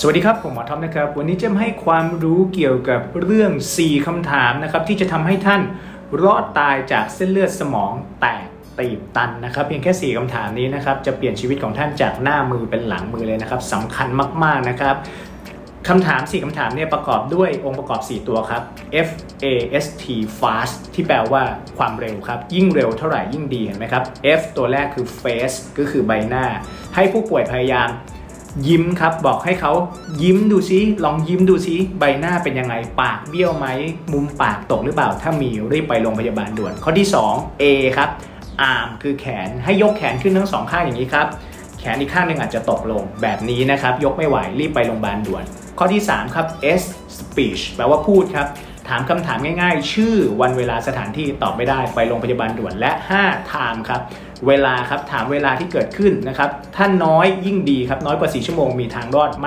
สวัสดีครับ ผมหมอท็อปนะครับ วันนี้จะให้ความรู้เกี่ยวกับเรื่อง 4คำถามนะครับ ที่จะทำให้ท่านรอดตายจากเส้นเลือดสมองแตกตีบตันนะครับ เพียงแค่ 4คำถามนี้นะครับ จะเปลี่ยนชีวิตของท่านจากหน้ามือเป็นหลังมือเลยนะครับสำคัญมาก ๆ นะครับคำถาม 4 คำถามเนี่ยประกอบด้วยองค์ประกอบ 4 ตัวครับ F A S T fast ที่แปลว่าความเร็วครับ ยิ่งเร็วเท่าไหร่ยิ่งดีเห็นไหมครับ F ตัวแรกคือ face ก็คือใบหน้า ให้ผู้ป่วยพยายาม ยิ้มครับบอกให้เขายิ้มดูซิลองยิ้มดูซิใบหน้าเป็นยังไงปากเบี้ยวไหมมุมปากตกหรือเปล่า ถ้ามีรีบไปโรงพยาบาลด่วน ข้อที่ 2 A ครับ arm คือแขนให้ยกแขนขึ้นทั้งสองข้างอย่างนี้ครับแขนอีกข้างหนึ่งอาจจะตกลงแบบนี้นะครับ ยกไม่ไหวรีบไปโรงพยาบาลด่วน ข้อที่ 3 ครับ S speech แปลว่าพูดครับ ถามคำถามง่ายๆ ชื่อวันเวลาสถานที่ตอบไม่ได้ไปโรงพยาบาลด่วนและ 5 time ครับเวลาครับถามเวลาที่เกิดขึ้นนะครับถ้าน้อยยิ่งดีครับน้อยกว่า 4 ชั่วโมงมีทางรอดมาก